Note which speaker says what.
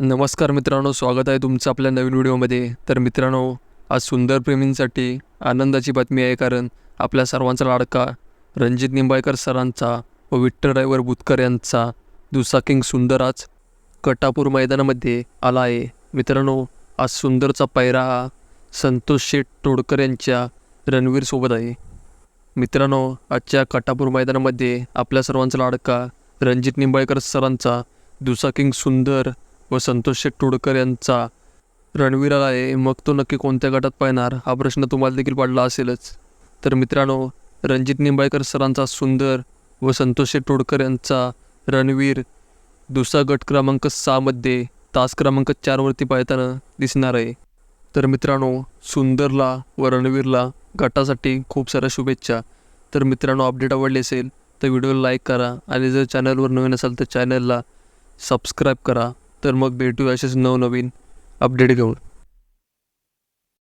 Speaker 1: नमस्कार मित्रांनो स्वागत आहे तुमचं आपल्या नवीन व्हिडिओमध्ये. तर मित्रांनो आज सुंदर प्रेमींसाठी आनंदाची बातमी आहे कारण आपल्या सर्वांचा लाडका रणजित निंबाळकर सरांचा व विठ्ठल ड्रायव्हर बुतकर यांचा दुसा किंग सुंदर आज कटापूर मैदानामध्ये आला आहे. मित्रांनो आज सुंदरचा पायरा हा संतोष शेठ तोडकर यांच्या रणवीरसोबत आहे. मित्रांनो आजच्या कटापूर मैदानामध्ये आपल्या सर्वांचा लाडका रणजित निंबाळकर सरांचा दुसा किंग सुंदर व संतोष शेठ तोडकर यांचा रणवीर आला आहे. मग तो नक्की कोणत्या गटात पाहणार? हा प्रश्न तुम्हाला देखील पडला असेलच. तर मित्रांनो रणजित निंबाळकर सरांचा सुंदर व संतोष शेठ यांचा रणवीर दुसरा गट क्रमांक सहामध्ये तास क्रमांक चारवरती पाहताना दिसणार आहे. तर मित्रांनो सुंदरला व रणवीरला गटासाठी खूप साऱ्या शुभेच्छा. तर मित्रांनो अपडेट आवडले असेल तर व्हिडिओला लाईक करा आणि जर चॅनलवर नवीन असाल तर चॅनलला सबस्क्राईब करा. तर मग भेटू असेच नवनवीन अपडेट घेऊन.